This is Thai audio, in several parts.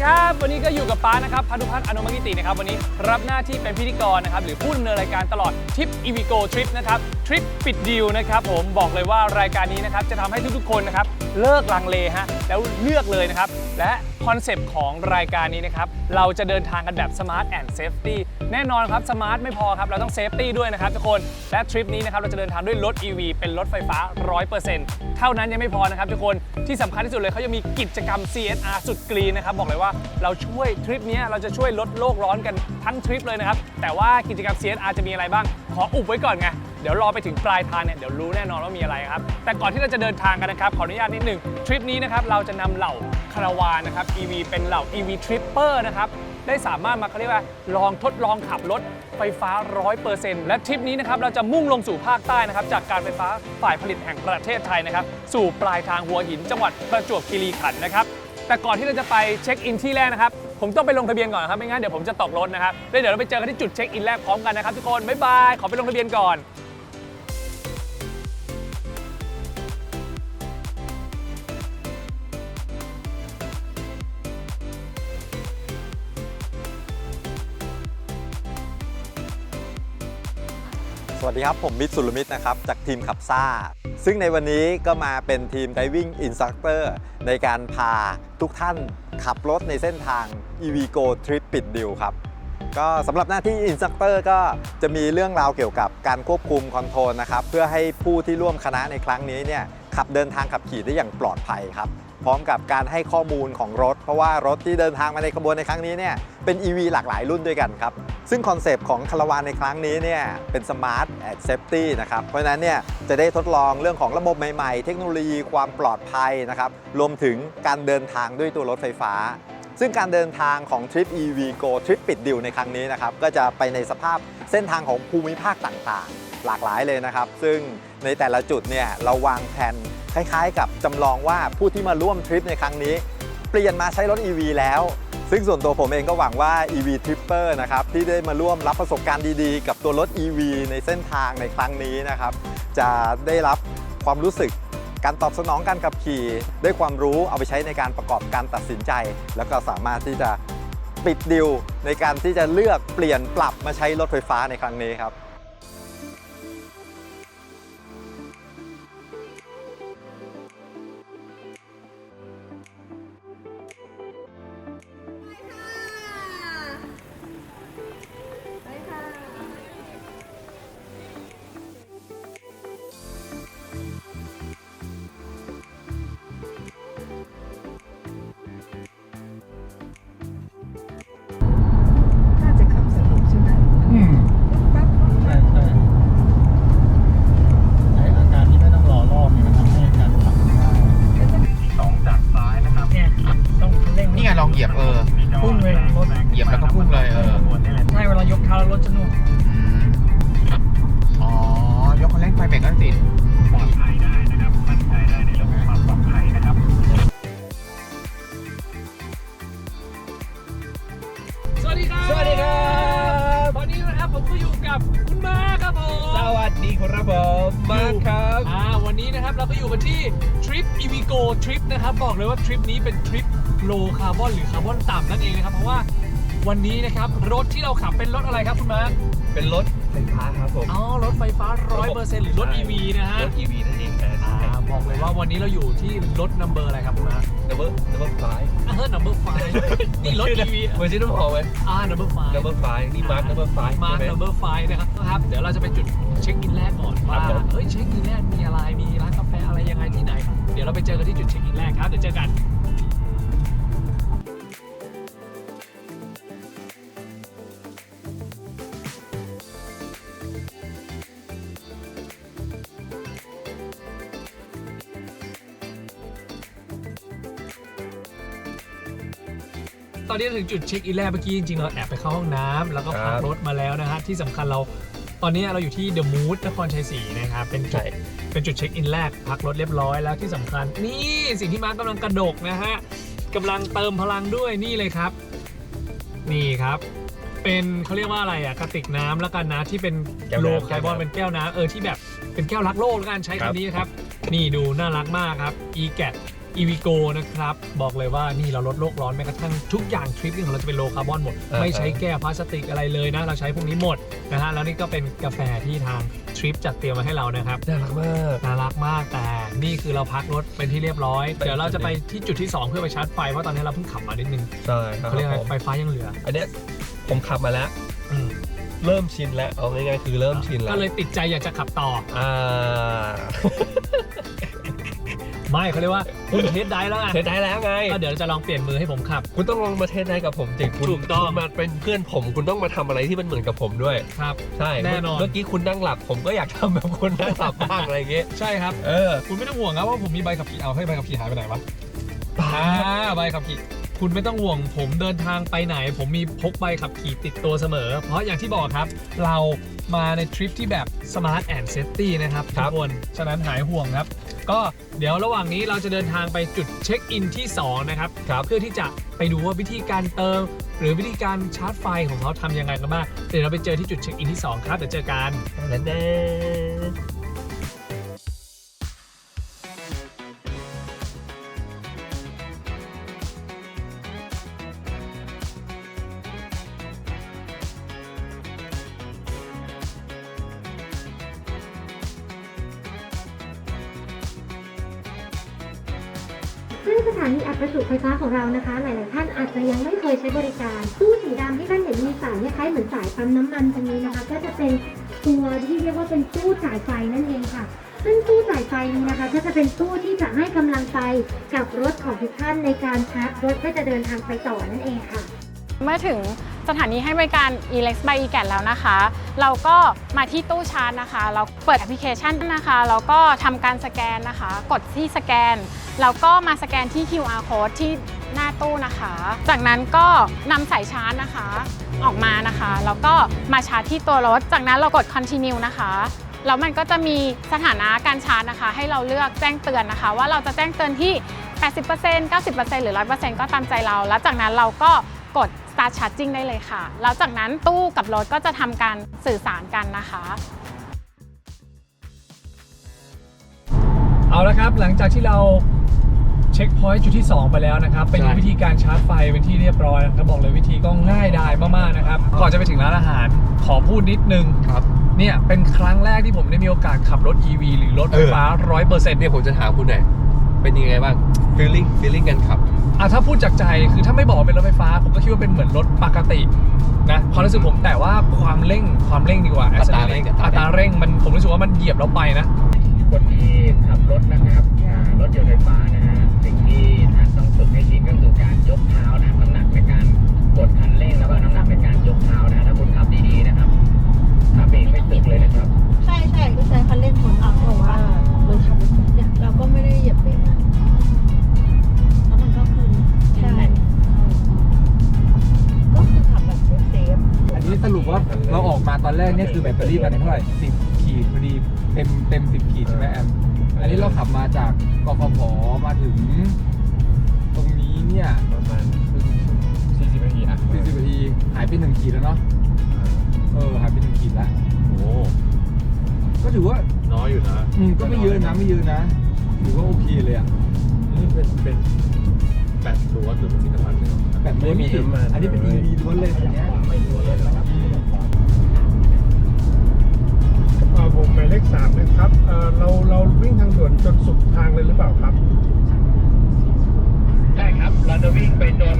วัสดีครับ วันนี้ก็อยู่กับป้านะครับพานุพัฒน์อนุมกิตินะครับ วันนี้รับหน้าที่เป็นพิธีกรนะครับ หรือผู้ดำเนินรายการตลอดทริปอีวีโกทริปนะครับ ทริปปิดดีลนะครับ ผมบอกเลยว่ารายการนี้นะครับจะทำให้ทุกๆคนนะครับ เลิกลังเลฮะแล้วเลือกเลยนะครับ และคอนเซปต์ของรายการนี้นะครับ เราจะเดินทางกันแบบ Smart and Safety แน่นอนครับสมาร์ทไม่พอครับ เราต้องเซฟตี้ด้วยนะครับทุกคน และทริปนี้นะครับ เราจะเดินทางด้วยรถ EV เป็นรถไฟฟ้า 100%เท่านั้นยังไม่พอนะครับทุกคนที่สำคัญที่สุดเลยเขายังมีกิจกรรม CSR สุดกรีนนะครับ บอกเลยว่าเราช่วยทริปนี้เราจะช่วยลดโลกร้อนกันทั้งทริปเลยนะครับแต่ว่ากิจกรรม CSR จะมีอะไรบ้าง ขออุบไว้ก่อนไง เดี๋ยวรอไปถึงปลายทางเนี่ยเดี๋ยวรู้แน่นอนว่ามีอะไรครับ แต่ก่อนที่เราจะเดินทางกันนะครับ ขออนุญาตนิดหนึ่งทริปนี้นะครับเราจะนำเหล่าคาราวานนะครับ EV เป็นเหล่า EV Tripper นะครับได้สามารถมาเขาเรียกว่าลองทดลองขับรถไฟฟ้า 100%และทริปนี้นะครับเราจะมุ่งลงสู่ภาคใต้นะครับจากการไฟฟ้าฝ่ายผลิตแห่งประเทศไทยนะครับสู่ปลายทางหัวหิน จังหวัดประจวบคีรีขันธ์นะครับแต่ก่อนที่เราจะไปเช็คอินที่แรกนะครับผมต้องไปลงทะเบียนก่อนครับไม่งั้นเดี๋ยวผมจะตกรถนะครับแล้วเดี๋ยวเราไปเจอกันที่จุดเช็คอินแรกพร้อมกันนะครับทุกคนบ๊ายบายขอไปลงทะเบียนก่อน สวัสดีครับ ผมมิตรสุรมิตรนะครับ จากทีมขับซ่า ซึ่งในวันนี้ก็มาเป็นทีม Diving Instructor ในการพาทุกท่านขับรถในเส้นทาง EVGO Trip ปิดดิวครับ ก็สำหรับหน้าที่ Instructor ก็จะมีเรื่องราวเกี่ยวกับการควบคุมคอนโทรลนะครับ เพื่อให้ผู้ที่ร่วมคณะในครั้งนี้เนี่ยขับเดินทางขับขี่ได้อย่างปลอดภัยครับพร้อมกับการให้ข้อมูลของรถ เพราะว่ารถที่เดินทางมาในขบวนในครั้งนี้เนี่ย เป็น EV หลากหลายรุ่นด้วยกันครับ ซึ่งคอนเซปต์ของคาราวานในครั้งนี้เนี่ยเป็น Smart and Safety นะครับ เพราะฉะนั้นเนี่ยจะได้ทดลองเรื่องของระบบใหม่ๆ เทคโนโลยีความปลอดภัยนะครับ รวมถึงการเดินทางด้วยตัวรถไฟฟ้า ซึ่งการเดินทางของทริป EV Go ทริปปิดดิวในครั้งนี้นะครับ ก็จะไปในสภาพเส้นทางของภูมิภาคต่างๆ หลากหลายเลยนะครับ ซึ่งในแต่ละจุดเนี่ยเราวางแผนคล้ายๆ กับจำลองว่าผู้ที่มาร่วมทริปในครั้งนี้ เปลี่ยนมาใช้รถ EV แล้ว ซึ่งส่วนตัวผมเองก็หวังว่า EV Tripper นะครับที่ได้มาร่วมรับประสบการณ์ดีๆ กับตัวรถ EV ในเส้นทางในครั้งนี้นะครับจะได้รับความรู้สึกการตอบสนองการขับขี่ด้วยความรู้เอาไปใช้ในการประกอบการตัดสินใจ แล้วก็สามารถที่จะปิดดิวในการที่จะเลือกเปลี่ยนปรับมาใช้รถไฟฟ้าในครั้งนี้ครับ ดีครับ สวัสดีครับตอนนี้นะครับผมก็อยู่กับคุณมาครับผม สวัสดีครับผมมาครับอ่าวันนี้นะครับเราก็อยู่กันที่ทริป e v i g o Trip นะครับบอกเลยว่าทริปนี้เป็นทริปโลคาร์บอนหรือคาร์บอนต่ำนั่นเองนะครับเพราะว่าวันนี้นะครับรถที่เราขับเป็นรถอะไรครับคุณมาร์คเป็นรถไฟฟ้าครับผมอ๋อรถไฟฟ้า100%หรือรถ EV นะฮะ รถ EV นั่นเองครั บอ่าบอกเลยว่าวันนี้เราอยู่ที่รถนัมเบอร์อะไรครับคุณมาร์คดับเบิลดับเบิลไฟอ่าเฮ้ย number five นี่รถ EV เหมือนชื่อน้ำหอมไหมอ่า number five ดับเบิลไฟนี่มาร์คดับเบิลไฟมาร์ค number five นะครับครับ เดี๋ยวเราจะไปจุดเช็คอินแรกก่อนว่าครับผมเฮ้ยเช็คอินแรกมีอะไรมีร้านกาแฟอะไรยังไงที่ไหน เดี๋ยวเราไปเจอกันที่จุดเช็คอินแรกครับเดี๋ยวเจอกัน ตอนนี้เราถึงจุดเช็คอินแรกเมื่อกี้จริงๆเราแอบไปเข้าห้องน้ำแล้วก็พักรถมาแล้วนะฮะที่สำคัญเราตอนนี้เราอยู่ที่เดอะมูดนครชัยศรีนะครับเป็นจุดใช่เป็นจุดเช็คอินแรกพักรถเรียบร้อยแล้วที่สำคัญ นี่สิ่งที่มาร์คกำลังกระดกนะฮะกำลังเติมพลังด้วยนี่เลยครับ นี่ครับ เป็นเขาเรียกว่าอะไรอะกระติกน้ำแล้วกันนะที่เป็นแก้วโลน้ำคาร์บอนแก้วน้ำเป็นแก้วน้ำเออที่แบบเป็นแก้วรักโลกแล้วกันใช้ครับ คำนี้ครับ นี่ดูน่ารักมากครับ e g a t e v i g o นะครับ บอกเลยว่านี่เราลดโลกร้อนแม้กระทั่งทุกอย่างทริปนี่ของเราจะเป็นโลคาร์บอนหมด อ่า ไม่ใช้แก้วพลาสติกอะไรเลยนะ เราใช้พวกนี้หมดนะฮะแล้วนี่ก็เป็นกาแฟที่ทางทริปจัดเตรียมมาให้เรานะครับน่ารักมาก น่ารักมากแต่นี่คือเราพักรถเป็นที่เรียบร้อย เดี๋ยวเราจะไปที่จุดที่2เพื่อไปชาร์จไฟเพราะตอนนี้เราเพิ่งขับมานิดนึงใช่ครับเขาเรียกอะไรผมไฟฟ้ายังเหลืออันเนี้ยผมขับมาแล้ว อืมเริ่มชินแล้ว เอาง่ายๆคือเริ่มชินแล้วก็เลยติดใจอยากจะขับต่อ อ่า ไม่เขาเรียกว่าคุณเทสได้แล้วไงเทสได้แล้วไงก็เดี๋ยวจะลองเปลี่ยนมือให้ผมขับ คุณต้องลองมาเทสได้กับผมจริงคุณถูกต้องคุณมาเป็นเพื่อนผมคุณต้องมาทำอะไรที่มันเหมือนกับผมด้วยครับใช่แน่นอนเมื่อกี้คุณนั่งหลับผมก็อยากทำแบบคุณนั่งหลับบ้างอะไรอย่างเงี้ยใช่ครับเออคุณไม่ต้องห่วงนะว่าผมมีใบขับขี่เอาให้ใบขับขี่หายไปไหนวะอ่าใบขับขี่คุณไม่ต้องห่วงผมเดินทางไปไหน ผมมีพกใบขับขี่ติดตัวเสมอ เพราะอย่างที่บอกครับ เรามาในทริปที่แบบ Smart and Safety นะครับครัทุบกคน ฉะนั้นหายห่วงครับ ก็เดี๋ยวระหว่างนี้เราจะเดินทางไปจุดเช็คอินที่ 2 นะครับเพื่อที่จะไปดูว่าวิธีการเติม หรือวิธีการชาร์จไฟของเขาทำยังไงกันบ้างเดี๋ยวเราไปเจอที่จุดเช็คอินที่ 2 ครับเดี๋ยวเจอกันแล้ ซึ่งสถานีอัดประจุไฟฟ้าของเรานะคะ หลาย ๆ ท่านอาจจะยังไม่เคยใช้บริการตู้สีดำที่ท่านเห็นมีสายคล้ายเหมือนสายปั๊มน้ำมันตรงนี้นะคะ ก็จะเป็นตัวที่เรียกว่าเป็นตู้จ่ายไฟนั่นเองค่ะ ซึ่งตู้จ่ายไฟนี้นะคะ ก็จะเป็นตู้ที่จะให้กำลังไฟกับรถของทุกท่านในการชาร์จรถเพื่อจะเดินทางไปต่อนั่นเองค่ะ เมื่อถึง สถานีให้บริการ Elex by e g a t แล้วนะคะ เราก็มาที่ตู้ชาร์จนะคะ เราเปิดแอปพลิเคชันนะคะแล้วก็ทำการสแกนนะคะ กดที่สแกน แล้วก็มาสแกนที่ QR code ที่หน้าตู้นะคะ จากนั้นก็นำสายชาร์จนะคะ ออกมานะคะ แล้วก็มาชาร์จที่ตัวรถ จากนั้นเรากด continue นะคะแล้วมันก็จะมีสถานะการชาร์จนะคะ ให้เราเลือกแจ้งเตือนนะคะ ว่าเราจะแจ้งเตือนที่ 80% 90%หรือ 100%ก็ตามใจเรา แล้วจากนั้นเราก็กด start charging ได้เลยค่ะ แล้วจากนั้นตู้กับรถก็จะทำการสื่อสารกันนะคะ เอาละครับ หลังจากที่เราเช็คพอยต์จุดที่ 2 ไปแล้วนะครับไปดูใช่ วิธีการชาร์จไฟเป็นที่เรียบร้อยนะครับบอกเลยวิธีก็ง่ายดายมากๆนะครับ ก่อนจะไปถึงร้านอาหาร ขอพูดนิดนึง ครับเนี่ยเป็นครั้งแรกที่ผมได้มีโอกาสขับรถ EV หรือรถไฟฟ้า100%เนี่เนี่ยยผมจะถามคุณหน่อย เป็นยังไงบ้าง feeling feeling กันขับ อะถ้าพูดจากใจคือถ้าไม่บอกว่าเป็นรถไฟฟ้า ผมก็คิดว่าเป็นเหมือนรถปกตินะความรู้สึกผมแต่ว่าความเร่งความเร่งดีกว่าอัตราเร่ง accelerate อัตราเร่งมันผมรู้สึกว่ามันเหยียบแล้วไปนะคนที่ขับรถนะครับอ่ารถยนต์ไฟฟ้านะฮะสิ่งที่ท่านต้องฝึกให้ชินก็คือการยกเท้านะน้ำหนักในการกดคันเร่งแล้วก็น้ำหนักในการยกเท้านะถ้าคุณขับดีๆนะครับขับเองไม่สึกเลยนะครับ ใช่ใช่ก็ใช้คันเร่งของอัพบอกว่า เราออกมาตอนแรกเนี่ยคือแบตเตอรี่มันเท่าไหร่สิบขีดพอดีเต็มเต็มสิบขีดใช่ไหมแอม อันนี้เราขับมาจากกฟผมาถึง ตรงนี้เนี่ยประมาณ40นาทีอะสี่สิบนาทีหายไปหนึ่งขีดแล้วเนาะเออหายไปหนึ่งขีดแล้วโอ้ก็ถือว่าน้อยอยู่นะอืมก็ไม่เยอะนะไม่เยอะนะถือว่าโอเคเลยอะนี่เป็นเป็นแบตล้วนหรือเป็นที่น้ำมันเลยแบตล้วนไม่มีพี่น้ำมันอันนี้เป็น EV ล้วนเลยอันเนี้ย มหมายเลขสามนะครับเอ่อเราเราวิ่งทางด่วนจนสุดทางเลยหรือเปล่าครับ ใช่ครับ เราจะวิ่งไปจน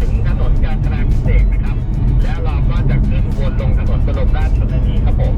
ถึงถนนการจราพิเศษนะครับ แล้วเราก็จะขึ้นวนลงถนนบรมราชชนนีครับผม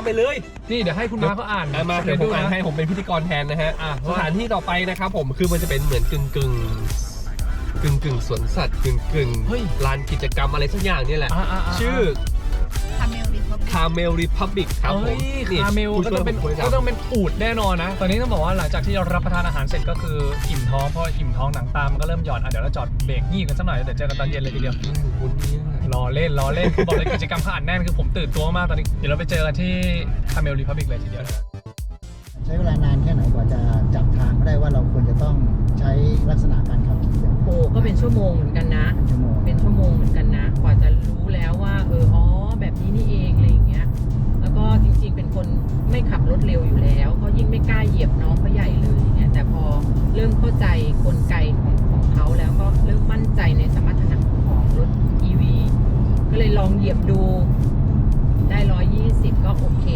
ามไปเลย นี่เดี๋ยวให้คุณมาร์คเขาอ่านอะมาเดี๋ยวผมอ่านให้ผมเป็นพิธีกรแทนนะฮะอะสถานที่ต่อไปนะครับผมคือมันจะเป็นเหมือนกึ่งกึ่งกึ่งกึ่งๆสวนสัตว์กึ่งกึ่งๆเฮ้ย ลานกิจกรรมอะไรสักอย่างเนี่ยแหละอ่าอ่าอ่าชื่อ คาเมลรีพับบิกครับผมเอ้ยนี่คาเมลผู้ก็ช่วยต้องเป็นผมคุยกับก็ต้องเป็นอูดแน่นอนนะ ตอนนี้ต้องบอกว่าหลังจากที่เรารับประทานอาหารเสร็จก็คืออิ่มท้องเพราะอิ่มท้องหนังตามมันก็เริ่มหย่อนอะเดี๋ยวเราจอดเบรกงีบกันสักหน่อยเดี๋ยวเจอกันตอนเย็นเลยทีเดียวอืมคุณเนี่ย รอเล่นรอเล่นคือบอกเลยกิจกรรมเขาอัดแน่นคือผมตื่นตัวมากตอนนี้ เดี๋ยวเราไปเจอกันที่คาเมลรีพับบิกเลยทีเดียวนะใช้เวลานานแค่ไหนกว่าจะจับทางได้ว่าเราควรจะต้องใช้ลักษณะการขับขี่แบบโอ้ก็เป็นชั่วโมงเหมือนกันนะ เป็นชั่วโมงเป็นชั่วโมงเหมือนกันนะ กว่าจะรู้แล้วว่า เอออ๋อแบบนี้นี่เองอะไรอย่างเงี้ย แล้วก็จริงๆเป็นคนไม่ขับรถเร็วอยู่แล้ว ก็ยิ่งไม่กล้าเหยียบน้องเขาใหญ่เลยอย่างเงี้ยแต่พอเริ่มเข้าใจกลไกของของเขาแล้วก็เริ่มมั่นใจในสมรรถนะของรถ EV ก็เลยลองเหยียบดู ได้ร้อยยี่สิบก็โอเค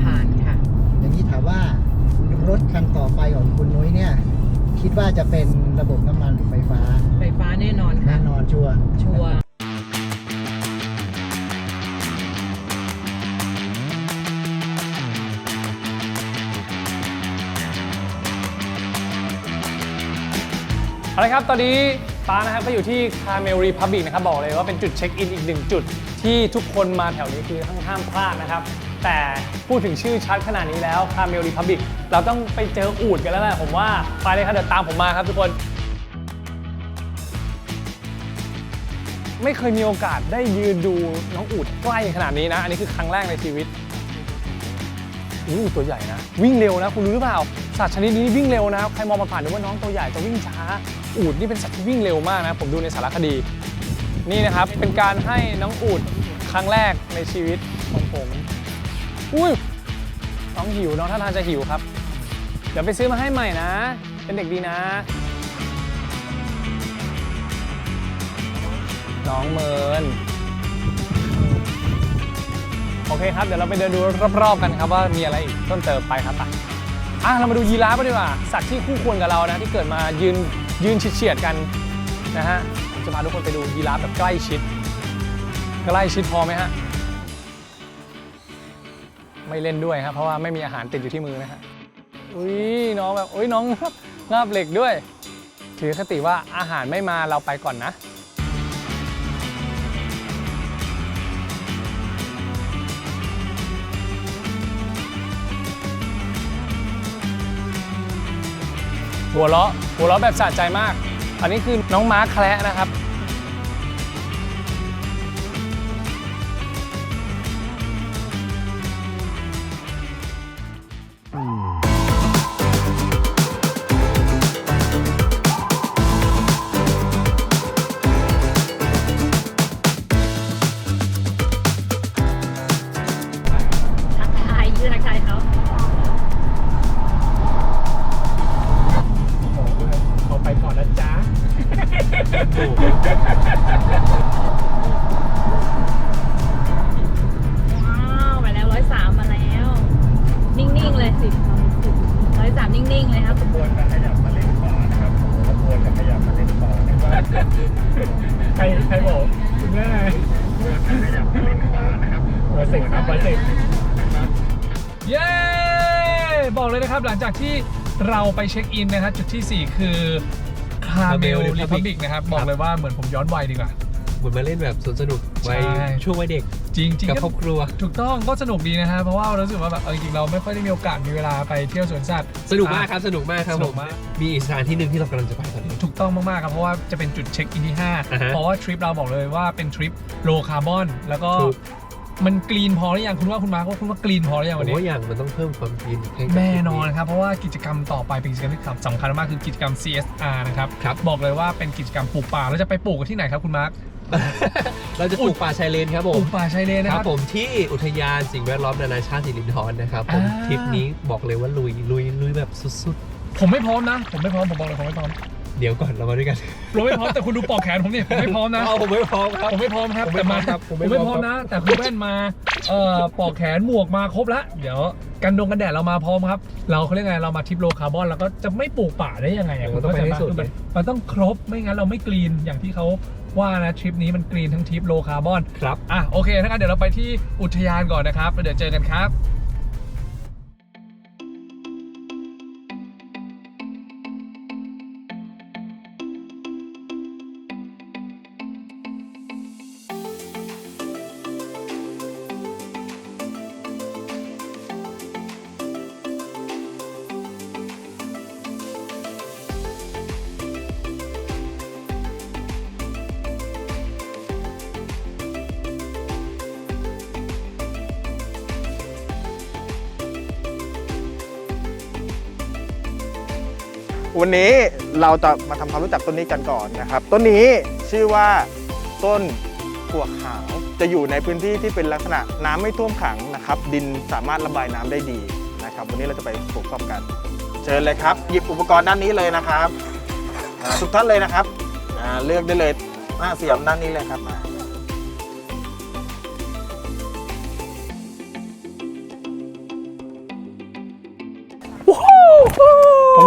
ผ่านค่ะ อย่างนี้ถามว่ารถคันต่อไปของคุณนุ้ยเนี่ย คิดว่าจะเป็นระบบน้ำมันหรือไฟฟ้า ไฟฟ้าแน่นอนแน่ค่ะนอนชัวร์ชัวร์เอาละครับ ตอนนี้ ป้านะครับก็อยู่ที่คาเมลรีพับบิกนะครับบอกเลยว่าเป็นจุดเช็คอินอีกหนึ่งจุด ที่ทุกคนมาแถวนี้คือห้ามห้ามพลาดนะครับ แต่พูดถึงชื่อชัดขนาดนี้แล้วคาเมลรีพับบิกเราต้องไปเจออูดกันแล้วแหละผมว่าไปเลยครับเดี๋ยวตามผมมาครับทุกคน ไม่เคยมีโอกาสได้ยืนดูน้องอูดใกล้ขนาดนี้นะ อันนี้คือครั้งแรกในชีวิตอู้ตัวใหญ่นะ วิ่งเร็วนะ คุณรู้หรือเปล่าสัตว์ชนิดนี้วิ่งเร็วนะใครมองผ่านๆนึกว่าน้องตัวใหญ่แต่วิ่งช้า อูดนี่เป็นสัตว์ที่วิ่งเร็วมากนะ ผมดูในสารคดี นี่นะครับ เป็นการให้น้องอูดครั้งแรกในชีวิตของผม อุ้ย น้องหิว น้องท่าทางจะหิวครับ เดี๋ยวไปซื้อมาให้ใหม่นะ เป็นเด็กดีนะ น้องเมิน โอเคครับ เดี๋ยวเราไปเดินดูรอบๆกันครับว่ามีอะไรอีกต้นเติมไปครับไปอะเรามาดูยีราฟกันดีกว่า สัตว์ที่คู่ควรกับเรานะ ที่เกิดมายืน ยืนเฉียดกันนะฮะจะพาทุกคนไปดูยีราฟแบบใกล้ชิด ใกล้ชิดพอไหมฮะ ไม่เล่นด้วยครับ เพราะว่าไม่มีอาหารติดอยู่ที่มือนะฮะอุ้ยน้องแบบอุ้ยน้องงาบเหล็กด้วย ถือคติว่าอาหารไม่มาเราไปก่อนนะ หัวเราะหัวเราะแบบสะใจมาก อันนี้คือน้องม้าแคระนะครับ ไปเช็คอินนะครับจุดทีสี่ 4 คือคาเมล Camel รีพับบิกนะครับ บอกเลยว่าเหมือนผมย้อนวัยดีกว่า เหมือนมาเล่นแบบสวนสนุกวัยใช่ ช่วงวัยเด็กจริงจริงกับก็ครอบครัว ถูกต้องก็สนุกดีนะฮะ เพราะว่าเรารู้สึกว่าแบบเออจริงๆเราไม่ค่อยได้มีโอกาสมีเวลาไปเที่ยวสวนสัตว์ สนุกมากครับสนุกมากครับสผนุกมมาก มีอีกสถานที่หนึ่งที่เรากำลังจะไปตอนนี้ ถูกต้องมากๆครับเพราะว่าจะเป็นจุดเช็คอินที่ อ่าฮะ5เพราะว่าทริปเราบอกเลยว่าเป็นทริปโลคาร์บอนแล้วก็ถูก มันกรีนพอหรือยังคุณว่าคุณมาร์คว่าคุณว่ากรีนพอหรือยังผวันมนี้ ว่าอย่างมันต้องเพิ่มความกินให้กับ แน่นอนครับ เพราะว่ากิจกรรมต่อไปเป็นกิจกรรมที่สำคัญมากคือกิจกรรม CSR นะครับครับ บอกเลยว่าเป็นกิจกรรมปลูกป่าเราจะไปปลูกกันที่ไหนครับคุณมาร์คเราจะปลูกป่าชายเลนครับผปลูม กป่าชายเลนนะคครัรับบ ผมที่อุทยานสิ่งแวดล้อมนานาชาติสิรินธรนะครับผมอ่า ทริปนี้บอกเลยว่าลุยลุยลุยแบบสุดผมไม่พร้อมนะ ผมไม่พร้อมผมบอกเลยผมไม่พร้อมๆ เดี๋ยวก่อนเรามาด้วยกัน เราไม่พร้อมแต่คุณดูปอกแขนผมเนี่ยผมไม่พร้อมนะเอาผมไม่พร้อมครับ ผมไม่พร้อมครับผมไม่แต่พร้อมมาครับผมผมไม่ไม่พพร้ร้ออมม นะ แต่คุณแว่นมาเอ่อปอกแขนหมวกมาครบแล้วเดี๋ยวกันดงกันแดดเรามาพร้อมครับ เราเขาเรียกไงเรามาทริปโลคาร์บอนเราก็จะไม่ปลูกป่าได้ยังไงอะมันต้องไปให้สุดคือมันมันต้องครบไม่งั้นเราไม่กรีนอย่างที่เขาว่านะทริปนี้มันกรีนทั้งทริปโลคาร์บอน ครับ อะโอเคถ้างั้นเดี๋ยวเราไปที่อุทยานก่อนนะครับแล้วเดี๋ยวเจอกันครับ เราจะมาทำความรู้จักต้นนี้กันก่อนนะครับ ต้นนี้ชื่อว่าต้นกัวขาวจะอยู่ในพื้นที่ที่เป็นลักษณะน้ำไม่ท่วมขังนะครับ ดินสามารถระบายน้ำได้ดีนะครับ วันนี้เราจะไปปลูกซ่อมกัน เชิญเลยครับ หยิบอุปกรณ์ด้านนี้เลยนะครับทุกท่านเลยนะครับเลือกได้เลยหน้าเสียมด้านนี้เลยครับ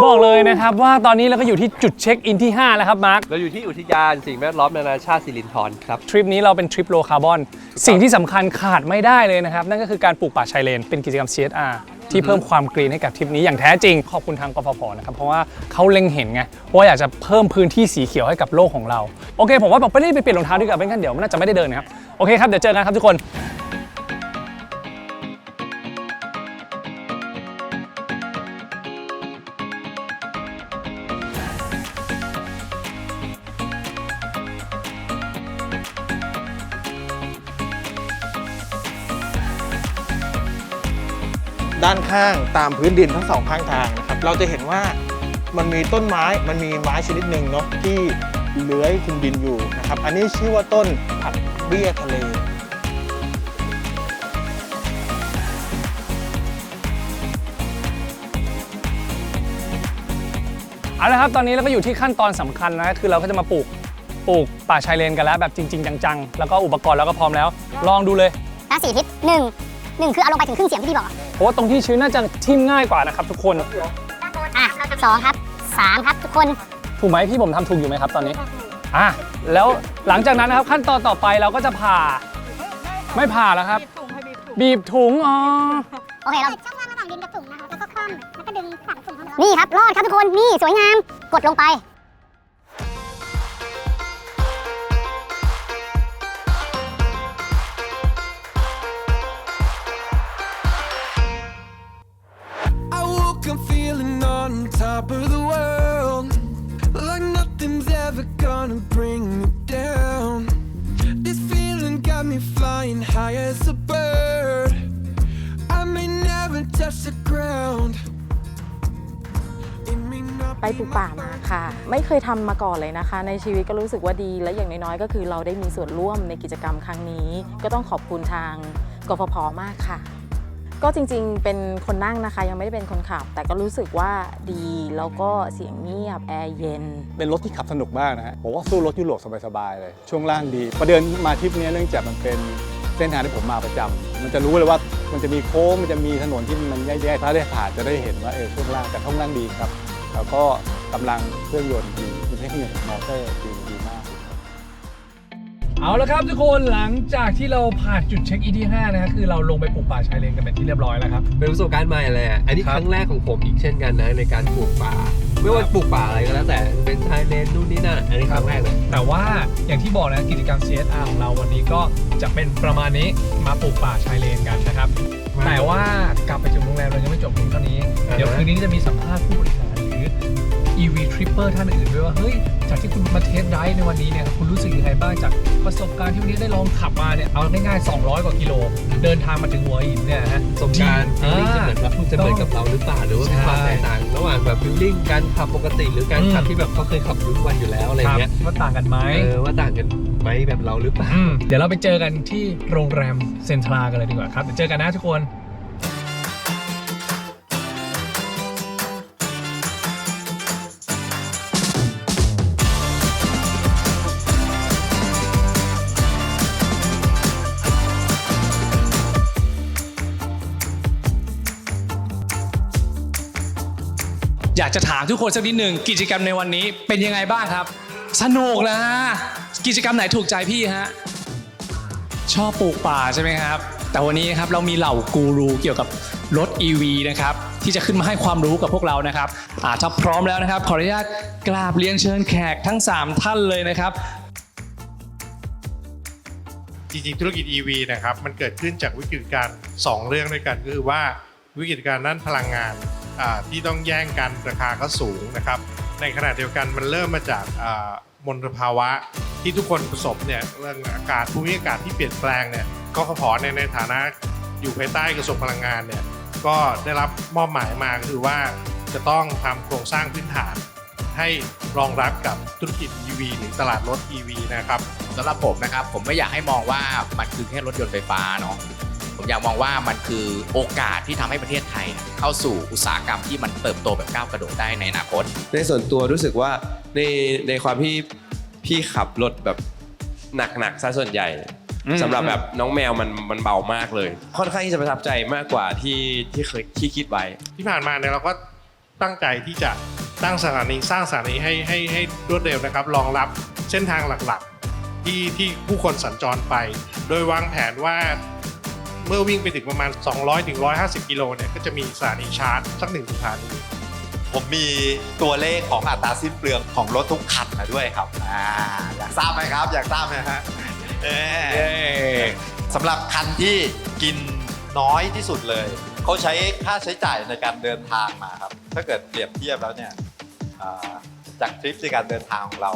บอกเลยนะครับว่าตอนนี้เราก็อยู่ที่จุดเช็คอินที่ 5 แล้วครับมาร์ค เราอยู่ที่อุทยานสิ่งแวดล้อมนานาชาติสิรินธรครับ ทริปนี้เราเป็นทริปโลคาร์บอน สิ่งที่สำคัญขาดไม่ได้เลยนะครับ นั่นก็คือการปลูกป่าชายเลน เป็นกิจกรรม CSR ที่เพิ่มความกรีนให้กับทริปนี้อย่างแท้จริง ขอบคุณทางกฟผนะครับเพราะว่าเขาเล็งเห็นไงว่าอยากจะเพิ่มพื้นที่สีเขียวให้กับโลกของเรา โอเค ผมว่าบอกไปรีบไปเปลี่ยนรองเท้าดีกว่าไม่งั้นเดี๋ยวมันน่าจะไม่ได้เดินนะครับโอเคครับเดี๋ยวเจอกันครับทุกคน ด้านข้างตามพื้นดินทั้งสองข้างทางนะครับเราจะเห็นว่ามันมีต้นไม้มันมีไม้ชนิดหนึ่งเนาะที่เลื้อยคลุมดินอยู่นะครับ อันนี้ชื่อว่าต้นผักเบี้ยทะเลเอาละครับตอนนี้เราก็อยู่ที่ขั้นตอนสำคัญนะคือเราก็จะมาปลูกปลูกป่าชายเลนกันแล้วแบบจริง ๆ จังๆ แล้วก็อุปกรณ์เราก็พร้อมแล้ว ลองดูเลยนะสี่ทิศหนึ่ง หนึ่งคือเอาลงไปถึงครึ่งเสียงที่พี่บอกเพราะว่าตรงที่ชื้นน่าจะทิ่มง่ายกว่านะครับทุกคนอะสองครับสามครับทุกคนถูกไหมพี่ผมทำถูกอยู่ไหมครับตอนนี้อะแล้วหลังจากนั้นนะครับขั้นตอนต่อไปเราก็จะผ่าไม่ผ่าแล้วครับ บีบถุงอ๋อโอเคเราช่องว่างระหว่างดินกับถุงนะคะแล้วก็คว่ำแล้วก็ดึงฝาถุงเข้ามานี่ครับรอดครับทุกคนนี่สวยงามกดลงไป top of the world. Like nothing's ever gonna bring me down. This feeling got me flying high as a bird. I may never touch the ground. It may not ไปปลูกป่ามาค่ะ ไม่เคยทำมาก่อนเลยนะคะ ในชีวิตก็รู้สึกว่าดี และอย่างน้อยๆ ก็คือเราได้มีส่วนร่วมในกิจกรรมครั้งนี้ ก็ต้องขอบคุณทางกฟผมากค่ะ ก็จริงๆ เป็นคนนั่งนะคะ ยังไม่ได้เป็นคนขับ แต่ก็รู้สึกว่าดีแล้วก็เสียงเงียบแอร์เย็น เป็นรถที่ขับสนุกมากนะฮะผมว่าสู้รถยุโรปสบายๆเลย ช่วงล่างดี ประเดินมาทริปนี้เนื่องจากมันเป็นเส้นทางที่ผมมาประจำมันจะรู้เลยว่ามันจะมีโค้งมันจะมีถนนที่มันแย่ๆถ้าได้ผ่านจะได้เห็นว่าเออช่วงล่างแต่ช่วงล่างดีครับ แล้วก็กำลังเครื่องยนต์ดีมีเทคนิคมอเตอร์ดีดีมาก เอาละครับทุกคนหลังจากที่เราผ่านจุดเช็คอินที่5นะครับคือเราลงไปปลูกป่าชายเลนกันเป็นที่เรียบร้อยแล้วครับ เป็นประสบการณ์ใหม่เลยอะอันนี้ครับครั้งแรกของผมอีกเช่นกันนะในการปลูกป่า ไม่ว่าปลูกป่าอะไรก็แล้วแต่เป็นชายเลนนู่นนี่นั่นอันนี้ครั้งแรกเลย แต่ว่าอย่างที่บอกนะกิจกรรม CSR ของเราวันนี้ก็จะเป็นประมาณนี้มาปลูกป่าชายเลนกันนะครับ แต่ว่ากลับไปถึงโรงแรมเรายังไม่จบเพียงเท่านี้ อ่าฮะ เดี๋ยวคืนนี้จะมีสัมภาษณ์ผู้บริหารหรือ EV Tripper ท่านอื่นด้วยว่าเฮ้ยจากที่คุณมาเทสไดฟ์ในวันนี้เนี่ยคุณรู้สึกยังไงบ้างจากประสบการณ์ที่วันนี้ได้ลองขับมาเนี่ยเอาง่ายๆ 200 กว่ากิโล เดินทางมาถึงหัวหินเนี่ยนะฮะประสบการณ์ฟีลลิ่งจะเหมือนกับถูกจะต้เหองมือนกับเราหรือเปล่าหรือว่ามีความใช่แตกต่างระหว่างแบบฟีลลิ่งการขับปกติ หรือการขับอืมที่แบบเขาเคยขับอยู่ทุกวันอยู่แล้วอะไรเงี้ยครับว่าต่างกันไหมเออว่าต่างกันไหมแบบเราหรือเปล่าอืมเดี๋ยวเราไปเจอกันที่โรงแรมเซ็นทรากันเลยดีกว่าครับเดี๋ยวเจอกันนะทุกคน อยากจะถามทุกคนสักนิดหนึ่งกิจกรรมในวันนี้เป็นยังไงบ้างครับ สนุกนะฮะกิจกรรมไหนถูกใจพี่ฮะชอบปลูกป่าใช่ไหมครับ แต่วันนี้ครับเรามีเหล่ากูรูเกี่ยวกับรถ EV นะครับที่จะขึ้นมาให้ความรู้กับพวกเรานะครับอาถ้าพร้อมแล้วนะครับ ขออนุญาตกราบเรียนเชิญแขกทั้ง 3 ท่านเลยนะครับ จริงๆ ธุรกิจ EV นะครับ มันเกิดขึ้นจากวิกฤตการณ์สองเรื่องด้วยกันก็คือว่าวิกฤตการณ์ด้านพลังงาน ที่ต้องแย่งกันราคาก็สูงนะครับ ในขณะเดียวกันมันเริ่มมาจากมลภาวะที่ทุกคนประสบเนี่ยเรื่องอากาศภูมิอากาศที่เปลี่ยนแปลงเนี่ยกขพในในฐานะอยู่ภายใต้กระทรวงพลังงานเนี่ยก็ได้รับมอบหมายมาคือว่าจะต้องทำโครงสร้างพื้นฐาน ให้รองรับกับธุรกิจ EV หรือตลาดรถ EV นะครับสำหรับผมนะครับผมไม่อยากให้มองว่ามันคือแค่รถยนต์ไฟฟ้าเนาะ ผมอยากมองว่ามันคือโอกาสที่ทำให้ประเทศไทย เข้าสู่อุตสาหกรรมที่มันเติบโตแบบก้าวกระโดดได้ในอนาคต ในส่วนตัวรู้สึกว่าในในความที่พี่ขับรถแบบหนักๆซะส่วนใหญ่อืมสำหรับแบบน้องแมวมันมันเบามากเลย ค่อนข้างที่จะประทับใจมากกว่าที่ที่เคยที่คิดไว้ ที่ผ่านมาเนี่ยเราก็ตั้งใจที่จะตั้งสถานีสร้างสถานีให้ให้ให้รวดเร็วนะครับรองรับเส้นทางหลักๆ ที่ที่ผู้คนสัญจรไป โดยวางแผนว่า เมื่อวิ่งไปถึงประมาณ 200ถึง150กิโลเนี่ยก็จะมีสถานีชาร์จสักหนึ่งสถานี ผมมีตัวเลขของอัตราสิ้นเปลืองของรถทุกคันมาด้วยครับอ่าอยากทราบไหมครับ อยากทราบไหมฮะเอ่อสำหรับคันที่กินน้อยที่สุดเลย เขาใช้ค่าใช้จ่ายในการเดินทางมาครับ ถ้าเกิดเปรียบเทียบแล้วเนี่ยอ่าจากทริปในการเดินทางของเรา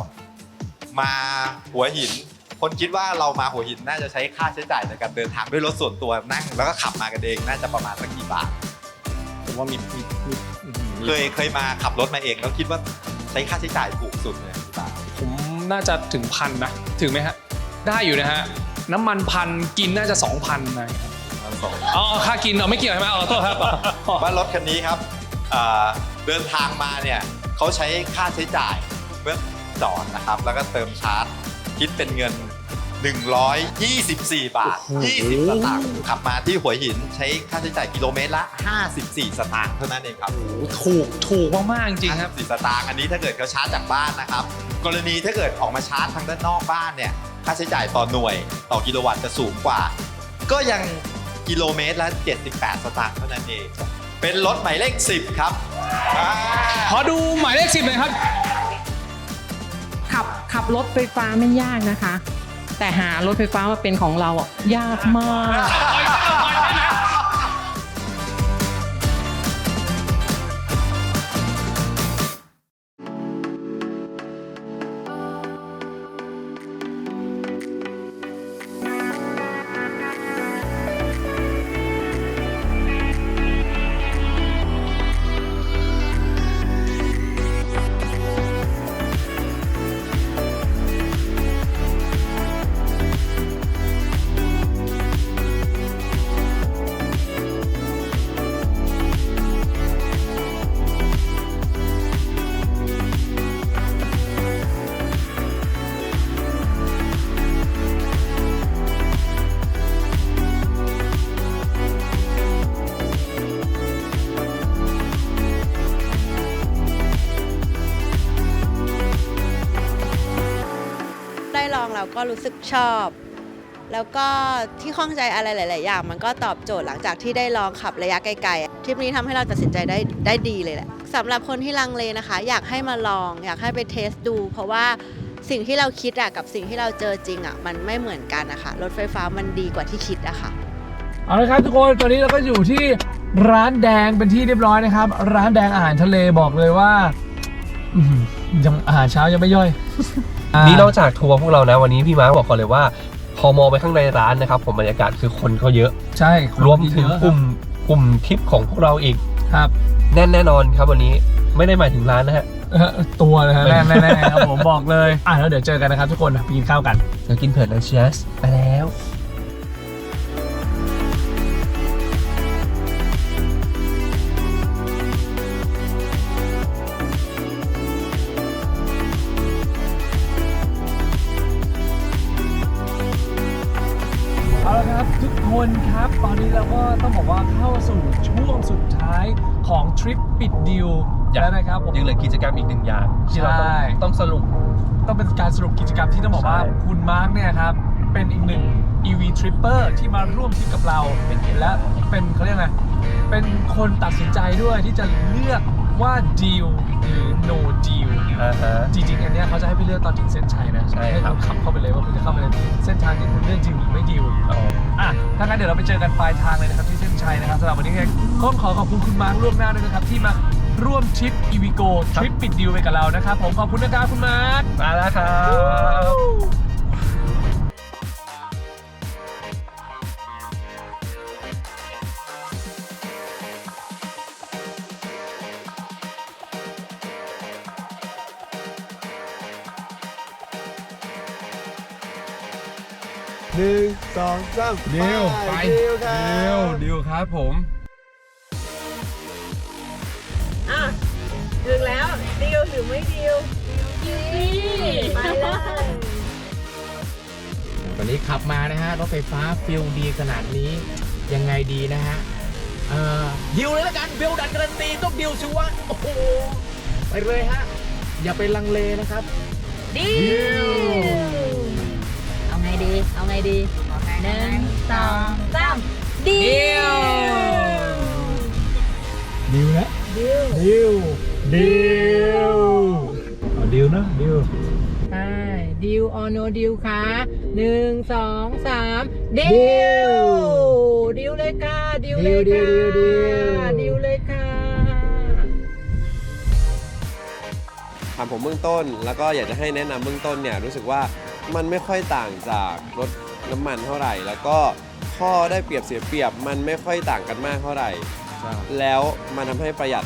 มาหัวหิน คนคิดว่าเรามาหัวหินน่าจะใช้ค่าใช้จ่ายในการเดินทางด้วยรถส่วนตัวนั่ง แล้วก็ขับมากันเองน่าจะประมาณสักกี่บาทผมว่ามีมีมีอื้อหือเคยเคยมาขับรถมาเองแล้วคิดว่าใช้ค่าใช้จ่ายถูกสุดเลยกี่บาทผมน่าจะถึงพันนะถึงไหมฮะได้อยู่นะฮะน้ำมันพันกินน่าจะ2,000นะสองอ๋อค่ากินเอาไม่เกี่ยวใช่ไหมอ๋อโทษครับว่ารถคันนี้ครับอ่าเดินทางมาเนี่ยเขาใช้ค่าใช้จ่ายเมื่อจอดนะครับ แล้วก็เติมชาร์จ คิดเป็นเงิน 124 บาท 20 สตางค์ขับมาที่หัวหินใช้ค่าใช้จ่ายกิโลเมตรละ 54 สตางค์เท่านั้นเองครับถูกถูกมากๆจริงครับ54สตางค์อันนี้ถ้าเกิดเขาชาร์จจากบ้านนะครับ กรณีถ้าเกิดออกมาชาร์จทางด้านนอกบ้านเนี่ยค่าใช้จ่ายต่อหน่วยต่อกิโลวัตต์จะสูงกว่า ก็ยังกิโลเมตรละ 78 สตางค์เท่านั้นเอง เป็นรถหมายเลข 10 ครับอ่าขอดูหมายเลขสิบหน่อยครับ ขับรถไฟฟ้าไม่ยากนะคะ แต่หารถไฟฟ้ามาเป็นของเราอะยากมากได้ ก็รู้สึกชอบ แล้วก็ที่ข้องใจอะไรหลาย ๆ อย่าง มันก็ตอบโจทย์หลังจากที่ได้ลองขับระยะไกลๆทริปนี้ทำให้เราตัดสินใจได้ได้ดีเลยแหละสำหรับคนที่ลังเลนะคะ อยากให้มาลอง อยากให้ไปเทสดู เพราะว่าสิ่งที่เราคิดอะกับสิ่งที่เราเจอจริงอะมันไม่เหมือนกันนะคะรถไฟฟ้ามันดีกว่าที่คิดอะค่ะเอาละครับทุกคนตอนนี้เราก็อยู่ที่ร้านแดงเป็นที่เรียบร้อยนะครับ ร้านแดงอาหารทะเลบอกเลยว่ายังอาหารเช้ายังไม่ย่อย นี่นอกจากทัวร์พวกเรานะ วันนี้พี่ม้าบอกก่อนเลยว่า พอมองไปข้างในร้านนะครับ ผมบรรยากาศคือคนเขาเยอะ ใช่รวมถึงกลุ่มกลุ่มทริปของพวกเราอีกครับ แน่นแน่นอนครับวันนี้ไม่ได้หมายถึงร้านนะฮะเอ่อตัวนะฮะแน่แน่ๆครับผมบอกเลย อะแล้วเดี๋ยวเจอกันนะครับทุกคนไปกินข้าวกัน เดี๋ยวกินเผ็ดแล้วเชียสไปแล้ว ปปิดดิวแล้วนะครับผม ยังเหลือกิจกรรมอีกหนึ่งอย่าง ที่เราต้องใช่ ต้องสรุป ต้องเป็นการสรุปกิจกรรมที่ต้องบอกว่าคุณมาร์กเนี่ยครับ เป็นอีกหนึ่ง EV Tripper ที่มาร่วมทริปกับเราและเป็นเขาเรียกไงเป็นคนตัดสินใจด้วยที่จะเลือกว่า deal หรือ no deal จริงๆ อันเนี้ยเขาจะให้ไป เลือกตอนถึงเส้นชัยนะให้คุณขับเข้าไปเลยว่าคุณจะเข้าไปในเส้นทางที่คุณเลือกจริงหรือไม่ deal อะถ้างั้นเดี๋ยวเราไปเจอกันปลายทางเลยนะครับที่เส้นชัยนะครับสำหรับวันนี้เนี่ยต้องขอขอบคุณคุณมาร์คล่วงหน้าด้วยนะครับที่มาร่วมทริป EVGO ทริปปิดดิวไปกับเรานะครับผมขอบคุณนะครับคุณมาร์คมาแล้วครับ หนึ่งสองสามดิวไปดิดิววครัดิวบดิวครับผม อะถึงแล้วดิวหรือไม่ดิวดิวไปเลยวันนี้ขับมานะฮะรถไฟฟ้าฟิลดีขนาดนี้ยังไงดีนะฮะ เอ่อดิวเลยละกันบิลดันการันตีต้องดิวชัวร์โอ้โหไปเลยฮะ อย่าไปลังเลนะครับดิวเอาไง ดี เอาไงดีหนึ่งสองสามดิวดิวนะดิวดิวดิวเอาดิวนะดิวใช่ดิวออโนดิวค่ะหนึ่งสองสามดิดิววดิวเลยค่ะดิวเลยค่ะดิวดิวดิวดิวเลยค่ะถามผมเบื้องต้น แล้วก็อยากจะให้แนะนำเบื้องต้นเนี่ยรู้สึกว่า มันไม่ค่อยต่างจากรถน้ำมันเท่าไหร่ แล้วก็ข้อได้เปรียบเสียเปรียบมันไม่ค่อยต่างกันมากเท่าไหร่แล้วมันทำให้ประหยัด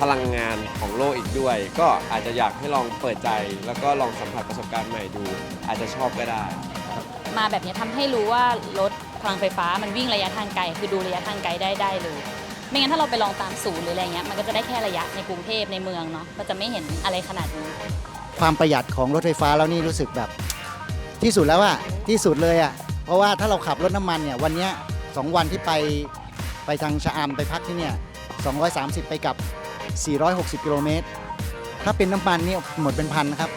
พลังงานของโลกอีกด้วย ก็อาจจะอยากให้ลองเปิดใจ แล้วก็ลองสัมผัสประสบการณ์ใหม่ดู อาจจะชอบก็ได้ มาแบบนี้ทำให้รู้ว่ารถพลังไฟฟ้ามันวิ่งระยะทางไกล คือดูระยะทางไกลได้ได้เลย ไม่งั้นถ้าเราไปลองตามศูนย์หรืออะไรเงี้ยมันก็จะได้แค่ระยะในกรุงเทพในเมืองเนาะก็จะไม่เห็นอะไรขนาดนี้ ความประหยัดของรถไฟฟ้าแล้วนี่รู้สึกแบบที่สุดแล้วอะที่สุดเลยอะเพราะว่าถ้าเราขับรถน้ำมันเนี่ยวันเนี้ยสองวันที่ไปไปทางชะอำไปพักที่เนี่ย230 ไปกลับ 460 กิโลเมตร ถ้าเป็นน้ำมันนี่หมดเป็นพันนะครับ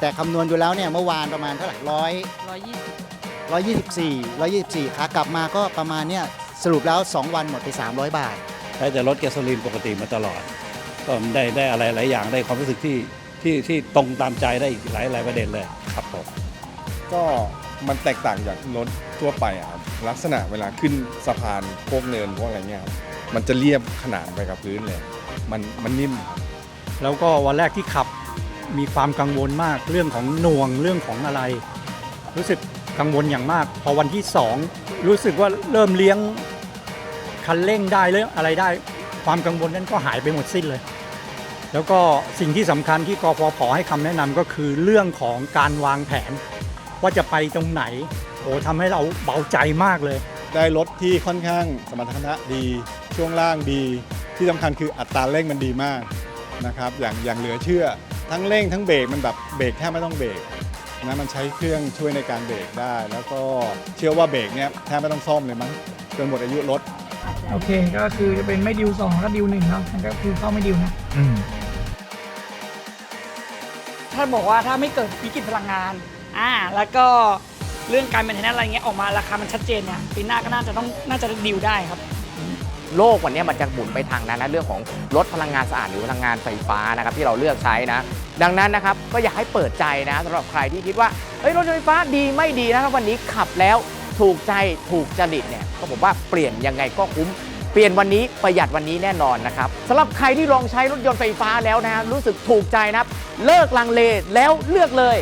แต่คำนวณอยู่แล้วเนี่ยเมื่อวานประมาณเท่าไหร่ร้อยร้อยยี่สิบสี่ร้อยยี่สิบสี่ขากลับมาก็ประมาณเนี่ยสรุปแล้ว 2 วันหมดไป 300 บาท ใช้แต่รถแก๊สโซลีนปกติมาตลอด ก็ได้ได้อะไรหลายอย่างได้ความรู้สึกที่ ที่ที่ตรงตามใจได้อีกหลายหลายประเด็นเลยครับผมก็มันแตกต่างจากรถทั่วไปอะครับลักษณะเวลาขึ้นสะพานโค้งเนินพวกอะไรเงี้ยครับมันจะเรียบขนานไปกับพื้นเลย มันมันนิ่มครับแล้วก็วันแรกที่ขับมีความกังวลมากเรื่องของหน่วงเรื่องของอะไร รู้สึกกังวลอย่างมาก พอวันที่สองรู้สึกว่าเริ่มเลี้ยงคันเร่งได้เรื่องอะไรได้ ความกังวลนั้นก็หายไปหมดสิ้นเลย แล้วก็สิ่งที่สำคัญที่กฟผให้คำแนะนำก็คือเรื่องของการวางแผน ว่าจะไปตรงไหนโอ้ทำให้เราเบาใจมากเลย ได้รถที่ค่อนข้างสมรรถนะดี ช่วงล่างดี ที่สำคัญคืออัตราเร่งมันดีมากนะครับอย่างอย่างเหลือเชื่อ ทั้งเร่งทั้งเบรกมันแบบเบรกแทบไม่ต้องเบรกนะมันใช้เครื่องช่วยในการเบรกได้ แล้วก็เชื่อว่าเบรกเนี้ยแทบไม่ต้องซ่อมเลยมั้งจนหมดอายุรถโอเค ก็คือจะเป็นไม่ดิวสองก็ดิวหนึ่งเนาะมันก็คือเข้าไม่ดิวนะ ถ้าบอกว่าถ้าไม่เกิดวิกฤตพลังงานอ่าแล้วก็เรื่องการเป็นแทนอะไรเงี้ยออกมาราคามันชัดเจนเนี่ยปีหน้าก็น่าจะต้องน่าจะดิวได้ครับ โลกวันนี้มันจะหมุนไปทางนั้นนะเรื่องของรถพลังงานสะอาดหรือพลังงานไฟฟ้านะครับที่เราเลือกใช้นะ ดังนั้นนะครับก็อยากให้เปิดใจนะสำหรับใครที่คิดว่าเฮ้ยรถไฟฟ้าดีไม่ดีนะครับวันนี้ขับแล้วถูกใจถูกจริตเนี่ยก็ผมว่าเปลี่ยนยังไงก็คุ้ม เปลี่ยนวันนี้ประหยัดวันนี้แน่นอนนะครับสำหรับใครที่ลองใช้รถยนต์ไฟฟ้าแล้วนะฮะรู้สึกถูกใจนะครับเลิกลังเลแล้วเลือกเลย